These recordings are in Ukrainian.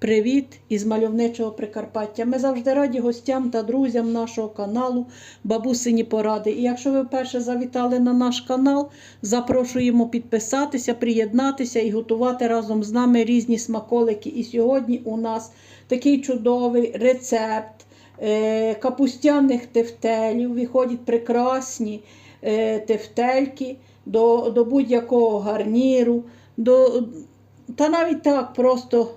Привіт із мальовничого Прикарпаття. Ми завжди раді гостям та друзям нашого каналу Бабусині Поради. І якщо ви вперше завітали на наш канал, запрошуємо підписатися, приєднатися і готувати разом з нами різні смаколики. І сьогодні у нас такий чудовий рецепт е, капустяних тефтелів. Виходять прекрасні е, тефтельки до, до будь-якого гарніру. До, та навіть так просто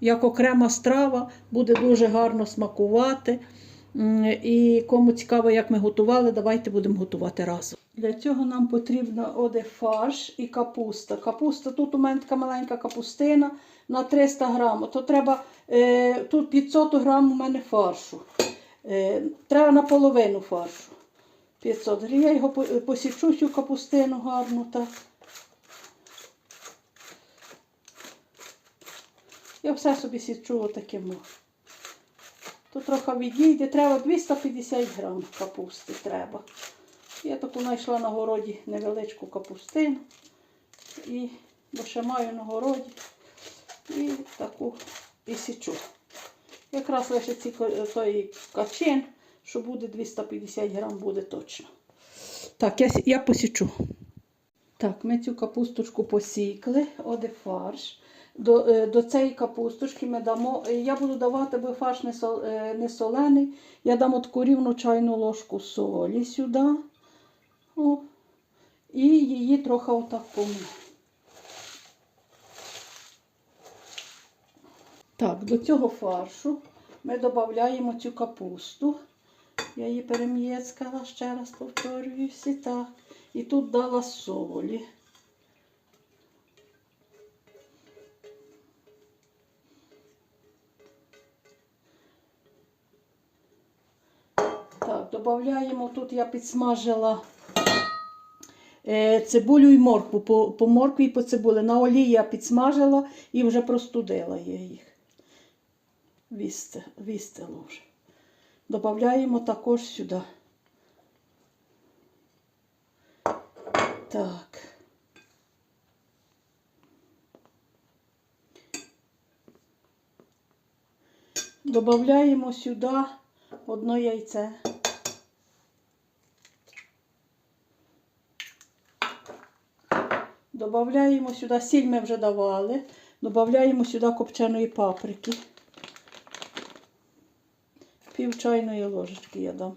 як окрема страва, буде дуже гарно смакувати. І кому цікаво, як ми готували, давайте будемо готувати разом. Для цього нам потрібно оде фарш і капуста. Капуста, тут у мене така маленька капустина на 300 грам. То треба, е, тут 500 грам у мене фаршу. Е, треба наполовину фаршу. 500 грам. Я його посічу цю капустину гарно так. Я все собі січу отаким. Тут трохи відійде, треба 250 грам капусти треба. Я таку знайшла на городі невеличку капустину. І, бо ще маю на городі. І таку і січу. Якраз лише ці той качин, що буде 250 грам, буде точно. Так, я, я посічу. Так, ми цю капусточку посікли, оде фарш. До, е, до цієї капусточки ми дамо. е, Я буду давати, бо фарш не, сол, е, не солений. Я дам таку рівну чайну ложку солі сюди. О, і її трохи отак помию. Так, до цього фаршу ми додаємо цю капусту. Я її перем'єцкала, ще раз повторююся. Так. І тут дала солі. Так, додаємо, тут я підсмажила е, цибулю і моркву. По, по моркві і по цибулі. На олії я підсмажила і вже простудила я їх. Вісте, вістило вже. Додаємо також сюди. Так. Додаємо сюди одно яйце. Додаємо сюди, сіль ми вже давали. Додаємо сюди копченої паприки. Пів чайної ложечки я дам.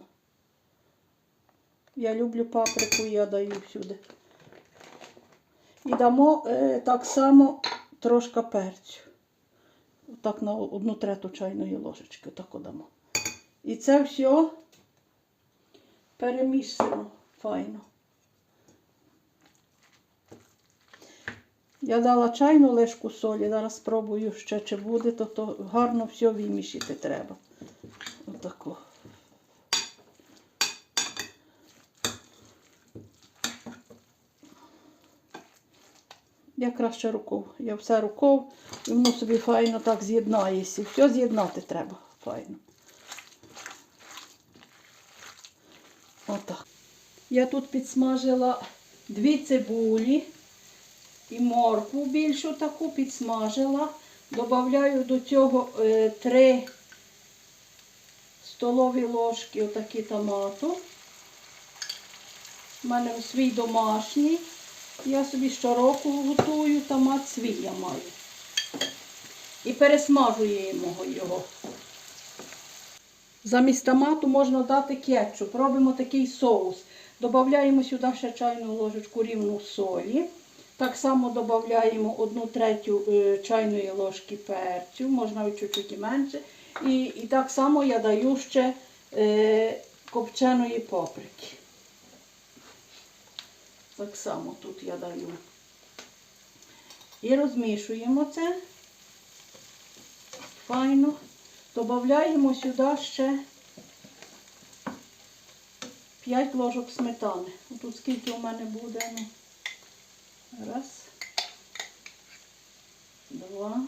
Я люблю паприку, я даю сюди. І дамо е, так само трошки перцю. Так на одну трету чайної ложечки. Так дамо. І це все перемішуємо файно. Я дала чайну лишку солі, зараз спробую ще, чи буде, то, то гарно все вимішити треба. Отако. Я краще рукою. Я все рукою, і воно собі файно так з'єднається. Все з'єднати треба файно. Отак. Я тут підсмажила дві цибулі і моркву більшу таку підсмажила. Добавляю до цього е, три столові ложки отакі томату. У мене свій домашній. Я собі щороку готую, томат свій я маю. І пересмажуємо його. Замість томату можна дати кетчуп. Робимо такий соус. Додаємо сюди ще чайну ложечку рівну солі. Так само додаємо одну третю е, чайної ложки перцю, можна чуть-чуть менше. І, і так само я даю ще е, копченої паприки. Так само тут я даю. І розмішуємо це. Файно. Додаємо сюди ще 5 ложок сметани. Тут скільки у мене буде. Ну. Раз. Два.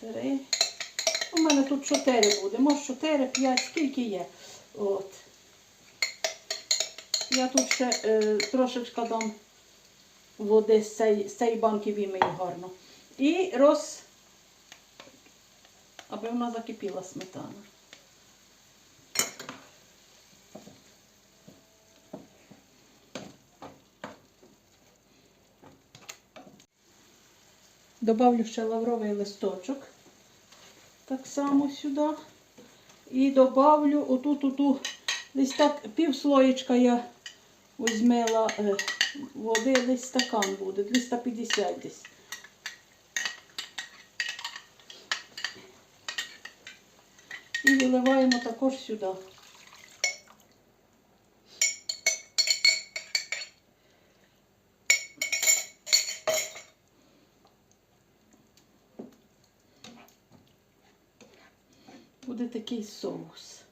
Три. У мене тут 4 буде. Може 4, 5, скільки є. От. Я тут ще е, трошечки дам води з цієї, з цієї банки вимию гарно. І роз, аби вона закипіла сметана. Добавлю ще лавровий листочок. Так само сюди. І добавлю отут, оту, десь так пів слоєчка я візьмела е, води, десь стакан буде, 250 десь. І виливаємо також сюди. Буде такий соус.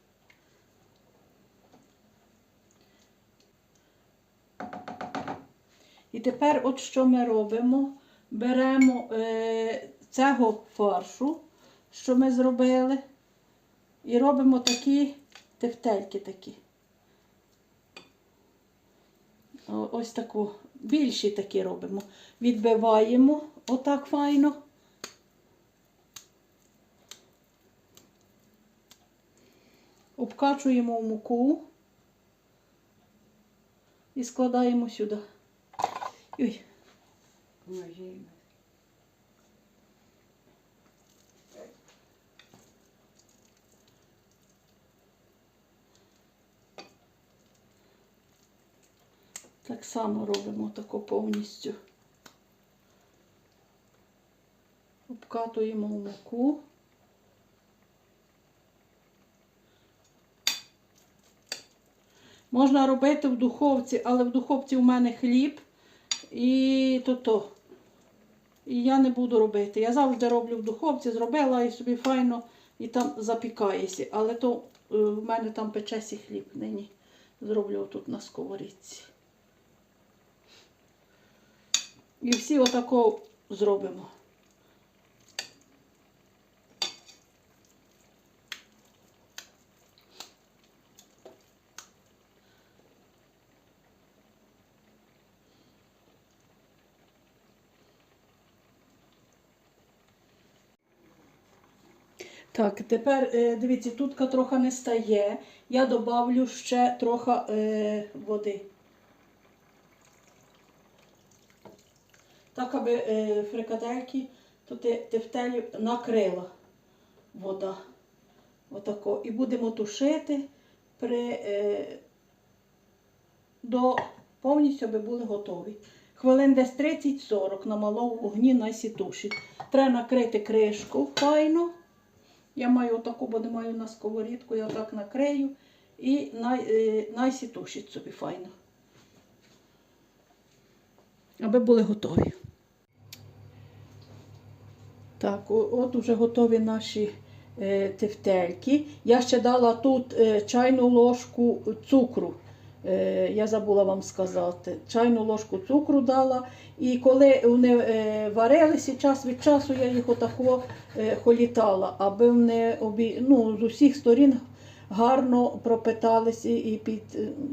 І тепер от що ми робимо? Беремо е, цього фаршу, що ми зробили, і робимо такі тефтельки такі. Ось таку, більші такі робимо. Відбиваємо отак файно. Обкачуємо в муку і складаємо сюди. Ой, так само робимо тако повністю. Обкатуємо в муку. Можна робити в духовці, але в духовці у мене хліб і то то. І я не буду робити. Я завжди роблю в духовці, зробила і собі файно і там запікається. Але то е, в мене там печесі хліб нині. Зроблю тут на сковорідці. І всі отако зробимо. Так, тепер е, дивіться, тут трохи не стає. Я добавлю ще трохи е, води. Так, аби е, фрикадельки, то ти, тефтелі накрила вода. Отако. І будемо тушити при, е, до повністю, аби були готові. Хвилин десь 30-40 на малому вогні найсі тушить. Треба накрити кришку файно. Я маю отаку, бо не маю на сковорідку, я отак накрию і най, е, собі файно. Аби були готові. Так, от вже готові наші е, тефтельки. Я ще дала тут е, чайну ложку цукру. Е, я забула вам сказати. Чайну ложку цукру дала. І коли вони е, варилися, час від часу я їх отако е, холітала, аби вони обі, ну, з усіх сторін гарно пропиталися і під,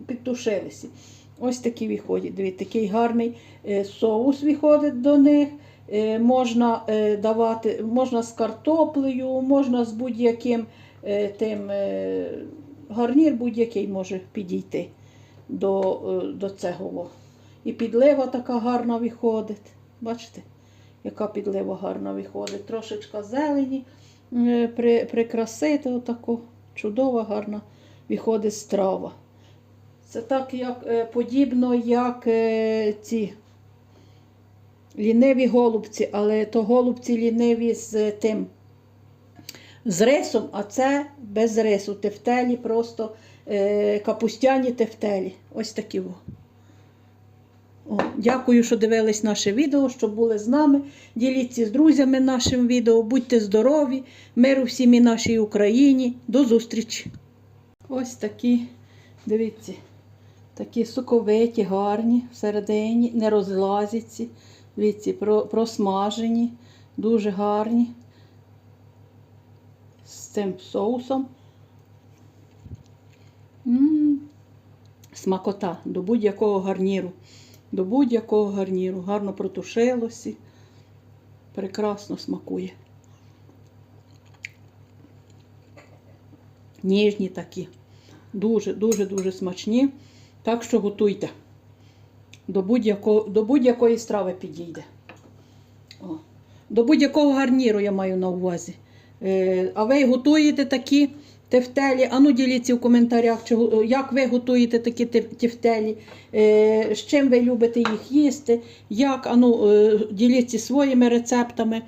підтушилися. Ось такі виходять. Дивіться, такий гарний соус виходить до них. Можна давати, можна з картоплею, можна з будь-яким тим гарнір будь-який може підійти до, е, до цього. І підлива така гарна виходить. Бачите, яка підлива гарна виходить. Трошечка зелені е, при, прикрасити, отаку чудова, гарна виходить страва. Це так як е, подібно, як ці ліниві голубці, але то голубці ліниві з тим з рисом, а це без рису. Тефтелі, просто капустяні тефтелі. Ось такі. О. Дякую, що дивились наше відео, що були з нами. Діліться з друзями нашим відео. Будьте здорові, миру всім і нашій Україні. До зустрічі! Ось такі, дивіться, такі соковиті, гарні всередині, не розлазяться. Дивіться, про- просмажені, дуже гарні. З цим соусом. Смакота до будь-якого гарніру. до будь-якого гарніру. Гарно протушилося. Прекрасно смакує. Ніжні такі. Дуже, дуже, дуже смачні. Так що готуйте. До, будь-якого, до будь-якої страви підійде. О. До будь-якого гарніру я маю на увазі. Е, а ви готуєте такі тефтелі? Ану діліться в коментарях, чи, як ви готуєте такі теф- тефтелі, е, з чим ви любите їх їсти, як, ану, е, діліться своїми рецептами.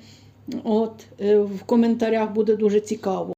От, е, в коментарях буде дуже цікаво.